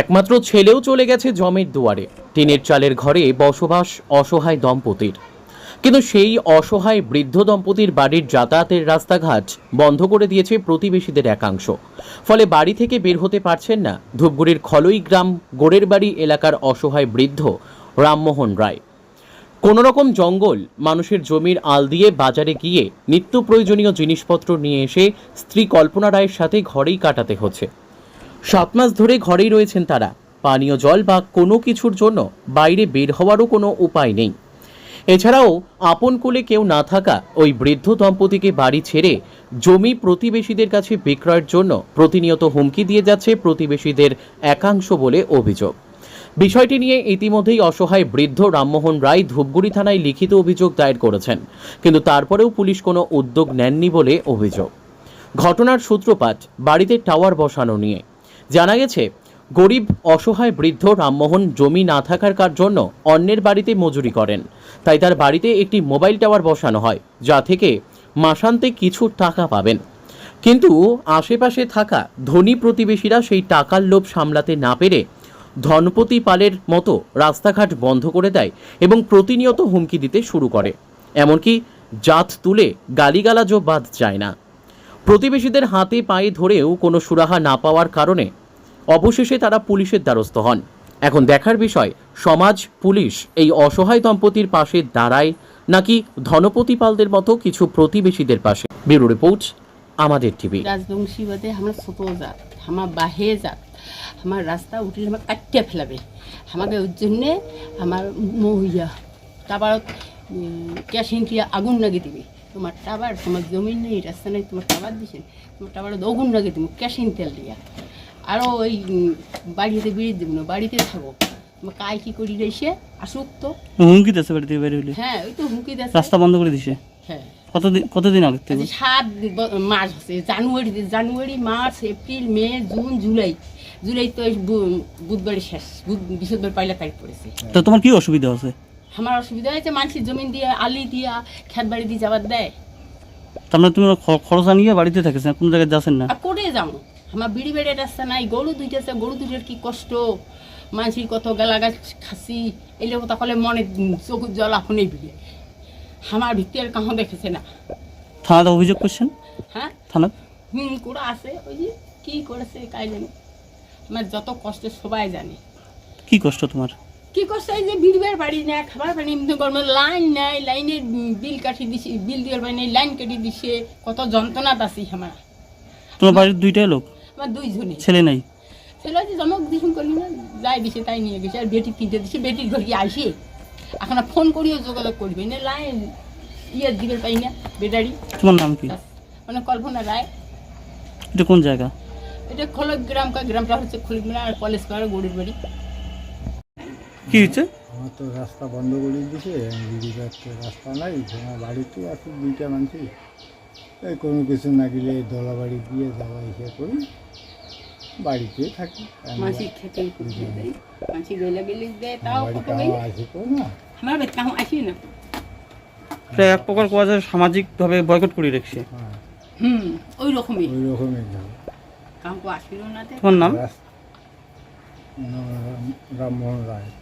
একমাত্র ছেলেও চলে গেছে জমের দুয়ারে। টিনের চালের ঘরে বসবাস অসহায় দম্পতির। কিন্তু সেই অসহায় বৃদ্ধ দম্পতির বাড়ির যাতায়াতের রাস্তাঘাট বন্ধ করে দিয়েছে প্রতিবেশীদের একাংশ। ফলে বাড়ি থেকে বের হতে পারছেন না ধূপগুড়ির খলই গ্রাম গোড়ের বাড়ি এলাকার অসহায় বৃদ্ধ রামমোহন রায়। কোনো রকম জঙ্গল মানুষের জমির আল দিয়ে বাজারে গিয়ে নিত্য প্রয়োজনীয় জিনিসপত্র নিয়ে এসে স্ত্রী কল্পনা রায়ের সাথে ঘরেই কাটাতে হচ্ছে। সাত মাস ধরে ঘরেই রয়েছেন তারা। পানীয় জল বা কোনো কিছুর জন্য বাইরে বের হওয়ারও কোনো উপায় নেই। এছাড়াও আপন কোলে কেউ না থাকা ওই বৃদ্ধ দম্পতিকে বাড়ি ছেড়ে জমি প্রতিবেশীদের কাছে বিক্রয়ের জন্য প্রতিনিয়ত হুমকি দিয়ে যাচ্ছে প্রতিবেশীদের একাংশ বলে অভিযোগ। বিষয়টি নিয়ে ইতিমধ্যেই অসহায় বৃদ্ধ রামমোহন রায় ধূপগুড়ি থানায় লিখিত অভিযোগ দায়ের করেছেন, কিন্তু তারপরেও পুলিশ কোনো উদ্যোগ নেননি বলে অভিযোগ। ঘটনার সূত্রপাত বাড়িতে টাওয়ার বসানো নিয়ে। জানা গেছে, গরিব, অসহায় বৃদ্ধ রামমোহন জমি না থাকার কার জন্য অন্যের বাড়িতে মজুরি করেন। তাই তার বাড়িতে একটি মোবাইল টাওয়ার বসানো হয়, যা থেকে মাসান্তে কিছু টাকা পাবেন। কিন্তু আশেপাশে থাকা ধনী প্রতিবেশীরা সেই টাকার লোভ সামলাতে না পেরে ধনপতি পালের মতো রাস্তাঘাট বন্ধ করে দেয় এবং প্রতিনিয়ত হুমকি দিতে শুরু করে। এমনকি জাত তুলে গালিগালাজও বাদ যায় না। প্রতিবেশীদের হাতে পায়ে ধরেও কোনো সুরাহা না পাওয়ার কারণে অবশেষে তারা পুলিশের দ্বারস্থ হন। এখন দেখার বিষয়, সমাজ, পুলিশ এই অসহায় দম্পতির পাশে দাঁড়ায় নাকি ধনপতি পালদের মতো কিছু প্রতিবেশীদের পাশে? ব্যুরো রিপোর্ট, আমাদের টিভি। রাজবংশী বাদে আমরা ছোট জাত আমার বাহে জাত আমার রাস্তা উঠিলে আমার কাটিয়ে ফেলাবে। আমাকে ওর জন্যে আমার মহিয়া তারপর দিয়ে আগুন লাগিয়ে দিবি। তোমার টাবার, তোমার জমি নেই, রাস্তা নেই, তোমার টাবার দিছে তোমার টাবার আগুন লাগিয়ে দিব কেশিন তেল দিয়া? আরও ওই বাড়িতে বেরিয়ে দেবো না বাড়িতে থাকো। তোমার কি করি এসে আসুক তো। হুমকি দিচ্ছে বাড়ি থেকে বের হইলে? হ্যাঁ ওই তো হুমকি দিচ্ছে রাস্তা বন্ধ করে দিছে? হ্যাঁ। কতদিন কতদিন আগে থেকে? আচ্ছা, সাত মাস আছে January January March April May June July. July তো বুধবারে শেষ। বৃহস্পতিবার পয়লা তারিখ পড়েছে। তো তোমার কি অসুবিধা আছে আমার অসুবিধা হয়েছে মানুষের জমিন দিয়ে আলি দিয়া খেত বাড়ি দিয়ে যাবার দেয়। তার মানে তুমি খরচ আনিয়ে বাড়িতে থাকিস না কোনো জায়গায় যাচ্ছেন না? করে যাব। আমার বিড়ি বেড়ে রাস্তা নাই গরু দুইটাছে গরু দুইটার কি কষ্ট? মানুষের কত গালাগাছ খাসি এলে কথা কলে মনে চোখ জল এখনই বিড়ে। আমার ভিত্তি আর কাহো দেখেছে না। থানাতে অভিযোগ করছেন? হ্যাঁ? থানা? হুম করে আছে ওই যে কী করেছে কাই জানি। আমার যত কষ্ট সবাই জানে। কি কষ্ট তোমার? কি করছে এই যে বিড়বার বাড়ি না খাবার পানি এমনি গরমে লাইন নাই লাইনের বিল কাটি দিছে বিল দেওয়ার পানি লাইন কেটে দিছে কত যন্ত্রণা আছি আমার। তোমার বাড়ির দুইটাই লোক? আমার দুইজনে ছেলে নাই। ছেলে যে জমক দিছুন করলি না যাই দিছে তাই নিয়ে গেছে আর বেটি কিনতে দিছে বেটির ঘর গিয়ে আসে এখন ফোন করিও যোগাযোগ করবি না লাইন ইয়ে দিবে পাই না বেটারি। তোমার নাম কি? মানে কল্পনা রায়। এটা কোন জায়গা? এটা খোলক গ্রাম কা গ্রামটা হচ্ছে খোলক গ্রাম আর কলেজ পাড়া গড়ির বাড়ি। কি হচ্ছে আমার তো রাস্তা বন্ধ করে দিছে দিদির রাস্তা নাই বাড়িতে আছে দুইটা মানুষ এই কোনো কিছু না গেলে দলা বাড়ি দিয়ে যাওয়া এসে করি বাড়িতে থাকি। মাছি খেতে দিয়ে। দেয় মাছি গেলে গেলে দেয় তাও কত আসে তো না। আমার আসি না। এক প্রকার কোয়া যায় সামাজিকভাবে বয়কট করে রেখেছে। হ্যাঁ। হুম ওই রকমই। ওই রকমের যাও কাহো না তোমার নাম রাম- রামমোহন রায়।